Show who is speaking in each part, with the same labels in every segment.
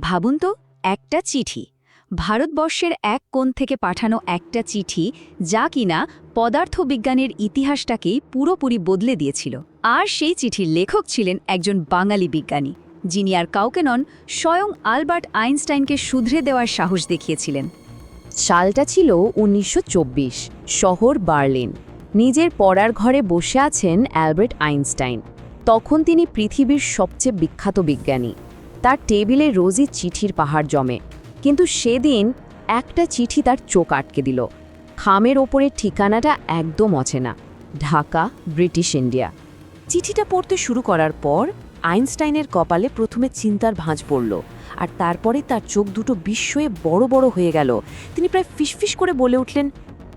Speaker 1: ভাবুন তো, একটা চিঠি। ভারতবর্ষের এক কোণ থেকে পাঠানো একটা চিঠি যা কিনা পদার্থবিজ্ঞানের ইতিহাসটাকেই পুরোপুরি বদলে দিয়েছিল। আর সেই চিঠির লেখক ছিলেন একজন বাঙালি বিজ্ঞানী, যিনি আর কাউকে নন, স্বয়ং আলবার্ট আইনস্টাইনকে শুধরে দেওয়ার সাহস দেখিয়েছিলেন।
Speaker 2: সালটা ছিল উনিশশো চব্বিশ, শহর বার্লিন। নিজের পড়ার ঘরে বসে আছেন অ্যালবার্ট আইনস্টাইন। তখন তিনি পৃথিবীর সবচেয়ে বিখ্যাত বিজ্ঞানী। তার টেবিলে রোজই চিঠির পাহাড় জমে। কিন্তু সেদিন একটা চিঠি তার চোখ আটকে দিল। খামের ওপরের ঠিকানাটা একদম অচেনা। Dhaka, British India. চিঠিটা পড়তে শুরু করার পর আইনস্টাইনের কপালে প্রথমে চিন্তার ভাঁজ পড়ল আর তারপরে তার চোখ দুটো বিস্ময়ে বড় বড় হয়ে গেল। তিনি প্রায় ফিসফিস করে বলে উঠলেন,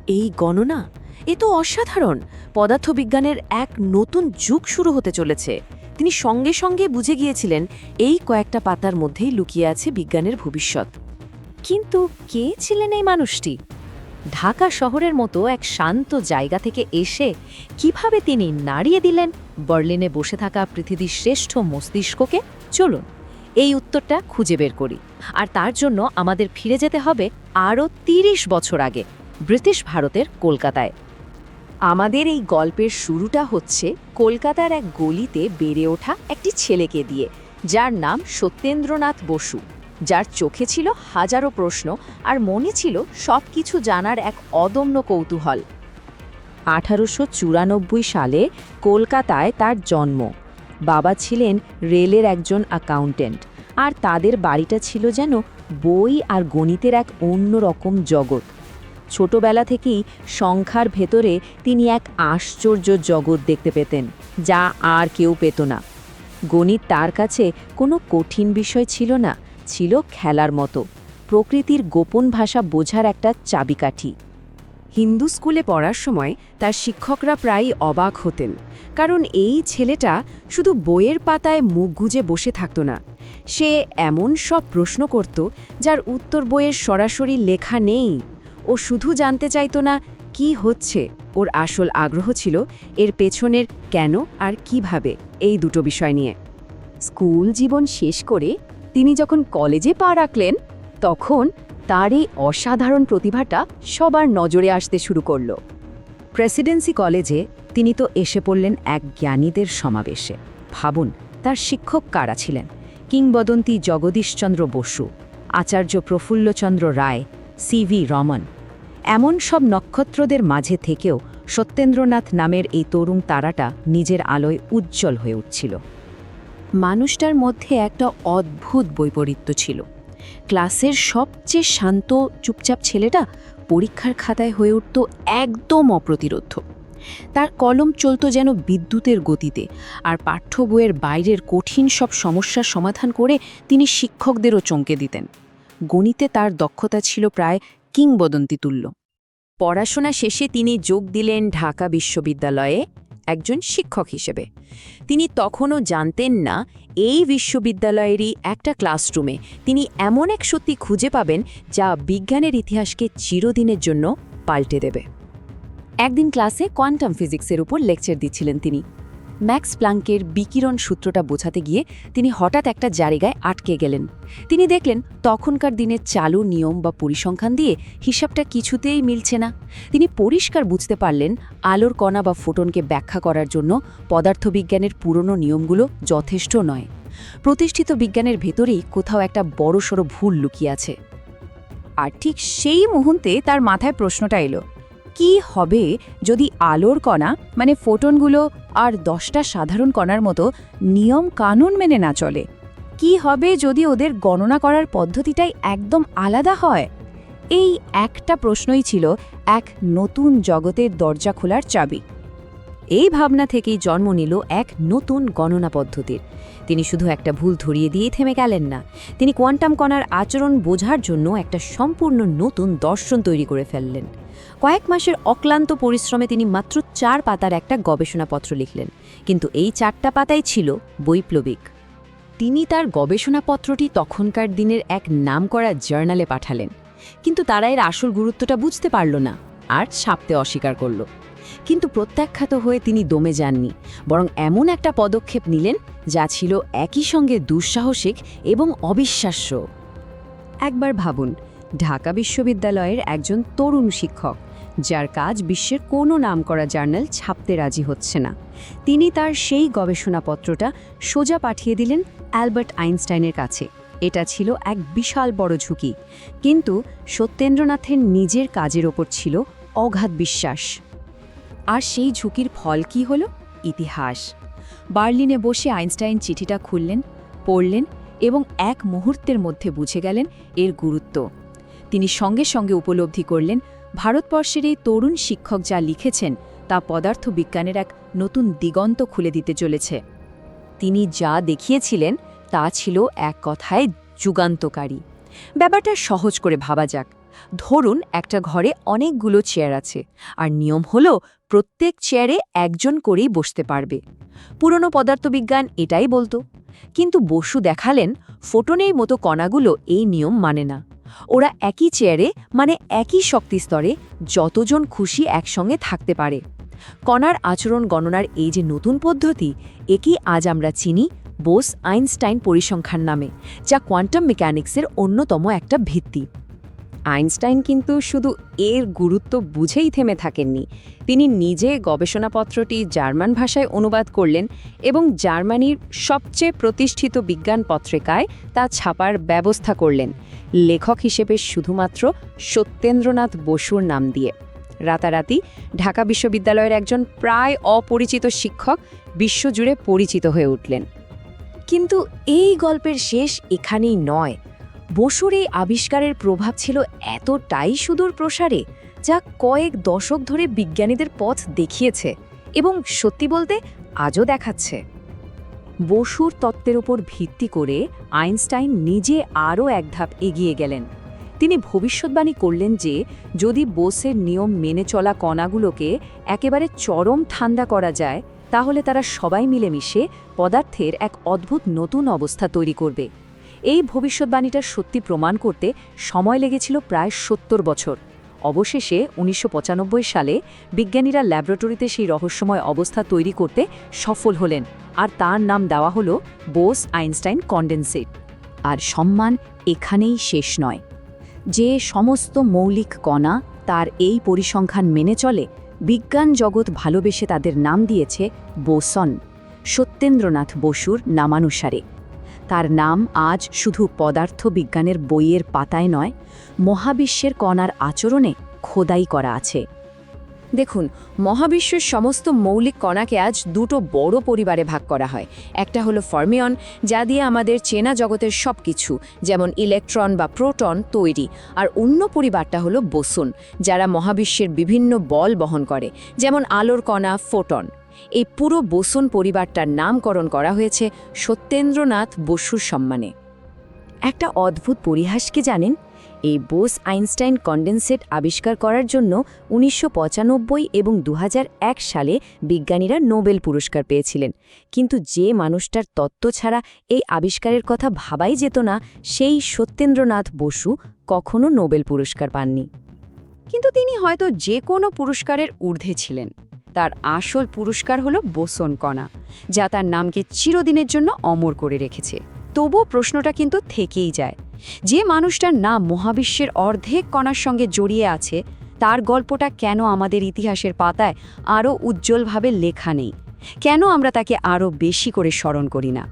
Speaker 2: এই গণনা? এ তো অসাধারণ! পদার্থবিজ্ঞানের এক নতুন যুগ শুরু হতে চলেছে। তিনি সঙ্গে সঙ্গে বুঝে গিয়েছিলেন, এই কয়েকটা পাতার মধ্যেই লুকিয়ে আছে বিজ্ঞানের ভবিষ্যৎ। কিন্তু কে ছিলেন এই মানুষটি? ঢাকা শহরের মতো এক শান্ত জায়গা থেকে এসে কীভাবে তিনি নাড়িয়ে দিলেন বার্লিনে বসে থাকা পৃথিবীর শ্রেষ্ঠ মস্তিষ্ককে? চলুন, এই উত্তরটা খুঁজে বের করি। আর তার জন্য আমাদের ফিরে যেতে হবে আরও ৩০ বছর আগে, ব্রিটিশ ভারতের কলকাতায়। আমাদের এই গল্পের শুরুটা হচ্ছে কলকাতার এক গলিতে বেড়ে ওঠা একটি ছেলেকে দিয়ে, যার নাম সত্যেন্দ্রনাথ বসু। যার চোখে ছিল হাজারো প্রশ্ন আর মনে ছিল সব কিছু জানার এক অদম্য কৌতূহল। আঠারোশো চুরানব্বই সালে কলকাতায় তার জন্ম। বাবা ছিলেন রেলের একজন অ্যাকাউন্টেন্ট আর তাদের বাড়িটা ছিল যেন বই আর গণিতের এক অন্যরকম জগৎ। ছোটবেলা থেকেই সংখ্যার ভেতরে তিনি এক আশ্চর্য জগৎ দেখতে পেতেন, যা আর কেউ পেত না। গণিত তার কাছে কোনো কঠিন বিষয় ছিল না, ছিল খেলার মতো। প্রকৃতির গোপন ভাষা বোঝার একটা চাবিকাঠি। হিন্দু স্কুলে পড়ার সময় তার শিক্ষকরা প্রায়ই অবাক হতেন, কারণ এই ছেলেটা শুধু বইয়ের পাতায় মুখ গুজে বসে থাকত না। সে এমন সব প্রশ্ন করত, যার উত্তর বইয়ের সরাসরি লেখা নেই। ও শুধু জানতে চাইতো না কি হচ্ছে। ওর আসল আগ্রহ ছিল এর পেছনের কেন আর কীভাবে এই দুটো বিষয় নিয়ে। স্কুল জীবন শেষ করে তিনি যখন কলেজে পা রাখলেন, তখন তার এই অসাধারণ প্রতিভাটা সবার নজরে আসতে শুরু করল। প্রেসিডেন্সি কলেজে তিনি তো এসে পড়লেন এক জ্ঞানীদের সমাবেশে। ভাবুন, তার শিক্ষক কারা ছিলেন? কিংবদন্তি জগদীশচন্দ্র বসু, আচার্য প্রফুল্লচন্দ্র রায় সিভি রমন। এমন সব নক্ষত্রদের মাঝে থেকেও সত্যেন্দ্রনাথ নামের এই তরুণ তারাটা নিজের আলোয় উজ্জ্বল হয়ে উঠছিল। মানুষটার মধ্যে একটা অদ্ভুত বৈপরীত্য ছিল। ক্লাসের সবচেয়ে শান্ত, চুপচাপ ছেলেটা পরীক্ষার খাতায় হয়ে উঠত একদম অপ্রতিরোধ তার কলম চলত যেন বিদ্যুতের গতিতে, আর পাঠ্য বইয়ের বাইরের কঠিন সব সমস্যার সমাধান করে তিনি শিক্ষকদেরও চমকে দিতেন। গণিতে তার দক্ষতা ছিল প্রায় কিংবদন্তি তুল্য পড়াশোনা শেষে তিনি যোগ দিলেন ঢাকা বিশ্ববিদ্যালয়ে একজন শিক্ষক হিসেবে। তিনি তখনও জানতেন না, এই বিশ্ববিদ্যালয়েরই একটা ক্লাসরুমে তিনি এমন এক সত্যি খুঁজে পাবেন যা বিজ্ঞানের ইতিহাসকে চিরদিনের জন্য পাল্টে দেবে। একদিন ক্লাসে কোয়ান্টাম ফিজিক্সের উপর লেকচার দিচ্ছিলেন তিনি। ম্যাক্স প্লাঙ্কের বিকিরণ সূত্রটা বোঝাতে গিয়ে তিনি হঠাৎ একটা জায়গায় আটকে গেলেন। তিনি দেখলেন, তখনকার দিনের চালু নিয়ম বা পরিসংখ্যান দিয়ে হিসাবটা কিছুতেই মিলছে না। তিনি পরিষ্কার বুঝতে পারলেন, আলোর কণা বা ফোটনকে ব্যাখ্যা করার জন্য পদার্থবিজ্ঞানের পুরনো নিয়মগুলো যথেষ্ট নয়। প্রতিষ্ঠিত বিজ্ঞানের ভেতরেই কোথাও একটা বড়সড় ভুল লুকিয়ে আছে। আর ঠিক সেই মুহূর্তে তার মাথায় প্রশ্নটা এলো। কি হবে যদি আলোর কণা মানে ফোটনগুলো আর দশটা সাধারণ কণার মতো নিয়ম কানুন মেনে না চলে? কি হবে যদি ওদের গণনা করার পদ্ধতিটাই একদম আলাদা হয়? এই একটা প্রশ্নই ছিল এক নতুন জগতের দরজা খোলার চাবি। এই ভাবনা থেকেই জন্ম নিল এক নতুন গণনা পদ্ধতির। তিনি শুধু একটা ভুল ধরিয়ে দিয়েই থেমে গেলেন না, তিনি কোয়ান্টাম কণার আচরণ বোঝার জন্য একটা সম্পূর্ণ নতুন দর্শন তৈরি করে ফেললেন। কয়েক মাসের অক্লান্ত পরিশ্রমে তিনি মাত্র চার পাতার একটা গবেষণাপত্র লিখলেন। কিন্তু এই চারটা পাতাই ছিল বৈপ্লবিক। তিনি তার গবেষণাপত্রটি তখনকার দিনের এক নামকরা জার্নালে পাঠালেন। কিন্তু তারা এর আসল গুরুত্বটা বুঝতে পারল না, আর ছাপতে অস্বীকার করল। কিন্তু প্রত্যাখ্যাত হয়ে তিনি দমে যাননি, বরং এমন একটা পদক্ষেপ নিলেন যা ছিল একই সঙ্গে দুঃসাহসিক এবং অবিশ্বাস্য।
Speaker 1: একবার ভাবুন, ঢাকা বিশ্ববিদ্যালয়ের একজন তরুণ শিক্ষক যার কাজ বিশ্বের কোনো নামকরা জার্নাল ছাপতে রাজি হচ্ছে না। তিনি তার সেই গবেষণাপত্রটা সোজা পাঠিয়ে দিলেন অ্যালবার্ট আইনস্টাইনের কাছে। এটা ছিল এক বিশাল বড় ঝুঁকি। কিন্তু সত্যেন্দ্রনাথের নিজের কাজের ওপর ছিল অগাধ বিশ্বাস। আর সেই ঝুঁকির ফল কি হলো? ইতিহাস। বার্লিনে বসে আইনস্টাইন চিঠিটা খুললেন, পড়লেন এবং এক মুহূর্তের মধ্যে বুঝে গেলেন এর গুরুত্ব। তিনি সঙ্গে সঙ্গে উপলব্ধি করলেন ভারতবর্ষের এই তরুণ শিক্ষক যা লিখেছেন, তা পদার্থবিজ্ঞানের এক নতুন দিগন্ত খুলে দিতে চলেছে। তিনি যা দেখিয়েছিলেন, তা ছিল এক কথায় যুগান্তকারী। ব্যাপারটা সহজ করে ভাবা যাক। ধরুন একটা ঘরে অনেকগুলো চেয়ার আছে, আর নিয়ম হলো প্রত্যেক চেয়ারে একজন করেই বসতে পারবে। পুরনো পদার্থবিজ্ঞান এটাই বলতো। কিন্তু বসু দেখালেন ফোটনের মতো কণাগুলো এই নিয়ম মানে না। ওরা একই চেয়ারে মানে একই শক্তিস্তরে যতজন খুশি একসঙ্গে থাকতে পারে। কণার আচরণ গণনার এই যে নতুন পদ্ধতি, একেই আজ আমরা চিনি বোস আইনস্টাইন পরিসংখ্যান নামে, যা কোয়ান্টাম মেকানিক্সের অন্যতম একটা ভিত্তি। আইনস্টাইন কিন্তু শুধু এর গুরুত্ব বুঝেই থেমে থাকেননি। তিনি নিজে গবেষণাপত্রটি জার্মান ভাষায় অনুবাদ করলেন এবং জার্মানির সবচেয়ে প্রতিষ্ঠিত বিজ্ঞান পত্রিকায় তা ছাপার ব্যবস্থা করলেন। লেখক হিসেবে শুধুমাত্র সত্যেন্দ্রনাথ বসুর নাম দিয়ে। রাতারাতি ঢাকা বিশ্ববিদ্যালয়ের একজন প্রায় অপরিচিত শিক্ষক বিশ্বজুড়ে পরিচিত হয়ে উঠলেন। কিন্তু এই গল্পের শেষ এখানেই নয়। বসুর এই আবিষ্কারের প্রভাব ছিল এতটাই সুদূর প্রসারে যা কয়েক দশক ধরে বিজ্ঞানীদের পথ দেখিয়েছে এবং সত্যি বলতে আজও দেখাচ্ছে। বসুর তত্ত্বের উপর ভিত্তি করে আইনস্টাইন নিজে আরও এক ধাপ এগিয়ে গেলেন। তিনি ভবিষ্যৎবাণী করলেন যে, যদি বোসের নিয়ম মেনে চলা কণাগুলোকে একেবারে চরম ঠান্ডা করা যায়, তাহলে তারা সবাই মিলেমিশে পদার্থের এক অদ্ভুত নতুন অবস্থা তৈরি করবে। এই ভবিষ্যৎবাণীটা সত্যি প্রমাণ করতে সময় লেগেছিল প্রায় সত্তর বছর। অবশেষে উনিশশো পঁচানব্বই সালে বিজ্ঞানীরা ল্যাবরেটরিতে সেই রহস্যময় অবস্থা তৈরি করতে সফল হলেন, আর তার নাম দেওয়া হলো বোস আইনস্টাইন কন্ডেন্সেট। আর সম্মান এখানেই শেষ নয়। যে সমস্ত মৌলিক কণা তার এই পরিসংখ্যান মেনে চলে, বিজ্ঞান জগৎ ভালোবেসে তাদের নাম দিয়েছে বোসন। সত্যেন্দ্রনাথ বসুর নামানুসারে। তার নাম আজ শুধু পদার্থবিজ্ঞানের বইয়ের পাতায় নয়, মহাবিশ্বের কণার আচরণে খোদাই করা আছে। দেখুন, মহাবিশ্বের সমস্ত মৌলিক কণাকে আজ দুটো বড় পরিবারে ভাগ করা হয়। একটা হলো ফর্মিয়ন, যা দিয়ে আমাদের চেনা জগতের সব কিছু যেমন ইলেকট্রন বা প্রোটন, তৈরি। আর অন্য পরিবারটা হলো বোসন, যারা মহাবিশ্বের বিভিন্ন বল বহন করে, যেমন আলোর কণা, ফোটন। এই পুরো বোসন পরিবারটার নামকরণ করা হয়েছে সত্যেন্দ্রনাথ বসুর সম্মানে। একটা অদ্ভুত পরিহাসকে জানেন? এই বোস আইনস্টাইন কন্ডেনসেট আবিষ্কার করার জন্য উনিশশো পঁচানব্বই এবং দু হাজার এক সালে বিজ্ঞানীরা নোবেল পুরস্কার পেয়েছিলেন। কিন্তু যে মানুষটার তত্ত্ব ছাড়া এই আবিষ্কারের কথা ভাবাই যেত না, সেই সত্যেন্দ্রনাথ বসু কখনো নোবেল পুরস্কার পাননি। কিন্তু তিনি হয়তো যে কোনো পুরস্কারের ঊর্ধ্বে ছিলেন। তার আসল পুরস্কার হলো বোসন কণা, যা তার নামকে চিরদিনের জন্য অমর করে রেখেছে। তবুও প্রশ্নটা কিন্তু থেকেই যায়, যে মানুষটার নাম মহাবিশ্বের অর্ধেক কণার সঙ্গে জড়িয়ে আছে, তার গল্পটা কেন আমাদের ইতিহাসের পাতায় আরও উজ্জ্বলভাবে লেখা নেই? কেন আমরা তাকে আরও বেশি করে স্মরণ করি না?